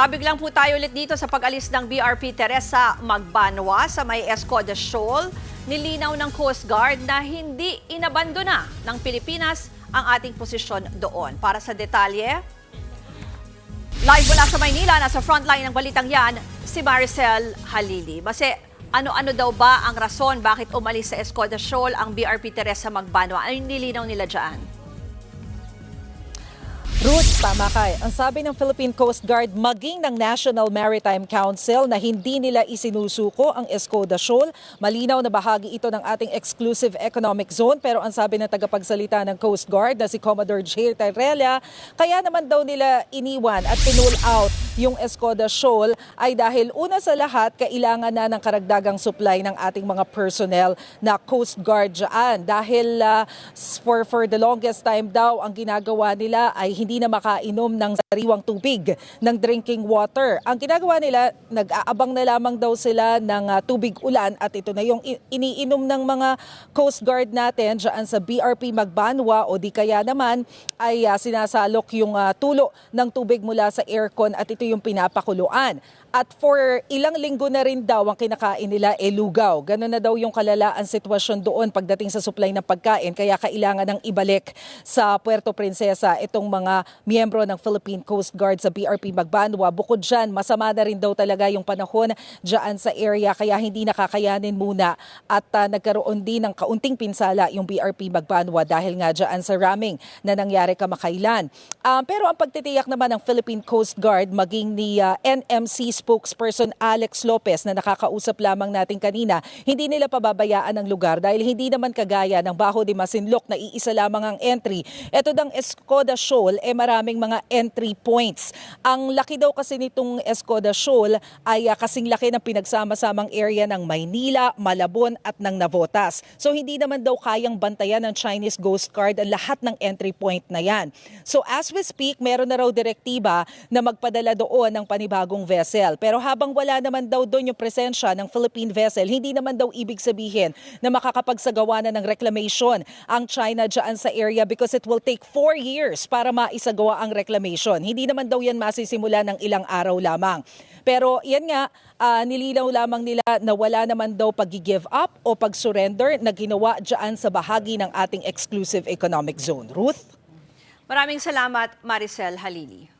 Kabig lang po tayo ulit dito sa pag-alis ng BRP Teresa Magbanwa sa may Escoda Shoal. Nilinaw ng Coast Guard na hindi inabandona ng Pilipinas ang ating posisyon doon. Para sa detalye, live mula sa Maynila, nasa frontline ng balitang yan, si Maricel Halili. Base, ano-ano daw ba ang rason bakit umalis sa Escoda Shoal ang BRP Teresa Magbanwa? Ano nilinaw nila dyan? Ruth, tama ka. eh. Ang sabi ng Philippine Coast Guard, maging ng National Maritime Council na hindi nila isinusuko ang Escoda Shoal. Malinaw na bahagi ito ng ating exclusive economic zone. Pero ang sabi ng tagapagsalita ng Coast Guard na si Commodore J. Tyrella, kaya naman daw nila iniwan at pinul out yung Escoda Shoal ay dahil una sa lahat, kailangan na ng karagdagang supply ng ating mga personnel na Coast Guard dyan. Dahil ah, for, for the longest time daw, ang ginagawa nila ay hindi na makainom ng sariwang tubig, ng drinking water. Ang ginagawa nila, nag-aabang na lamang daw sila ng ah, tubig ulan at ito na yung iniinom ng mga Coast Guard natin dyan sa BRP Magbanwa o di kaya naman ay ah, sinasalok yung ah, tulo ng tubig mula sa aircon at ito yung pinapakuluan. At for ilang linggo na rin daw ang kinakain nila e lugaw. Ganun na daw yung kalalaan sitwasyon doon pagdating sa supply ng pagkain. Kaya kailangan ng ibalik sa Puerto Princesa itong mga miyembro ng Philippine Coast Guard sa BRP Magbanwa. Bukod dyan, masama na rin daw talaga yung panahon dyan sa area. Kaya hindi nakakayanin muna. At ah, nagkaroon din ng kaunting pinsala yung BRP Magbanwa dahil nga dyan sa ramming na nangyari kamakailan. Ah, pero ang pagtitiyak naman ng Philippine Coast Guard maging ni ah, NMC spokesperson Alex Lopez na nakakausap lamang natin kanina, hindi nila pababayaan ang lugar dahil hindi naman kagaya ng Baho de Masinloc na iisa lamang ang entry. Ito dang Escoda Shoal, eh maraming mga entry points. Ang laki daw kasi nitong Escoda Shoal ay ah, kasing laki ng pinagsama-samang area ng Maynila, Malabon at ng Navotas. So hindi naman daw kayang bantayan ng Chinese Coast Guard ang lahat ng entry point na yan. So as we speak, meron na raw direktiba na magpadala doon ng panibagong vessel. Pero habang wala naman daw doon yung presensya ng Philippine vessel, hindi naman daw ibig sabihin na makakapagsagawa na ng reclamation ang China dyan sa area because it will take four years para maisagawa ang reclamation. Hindi naman daw yan masisimula ng ilang araw lamang. Pero yan nga, ah, nilinaw lamang nila na wala naman daw pag-give up o pag-surrender na ginawa dyan sa bahagi ng ating exclusive economic zone. Ruth? Maraming salamat, Maricel Halili.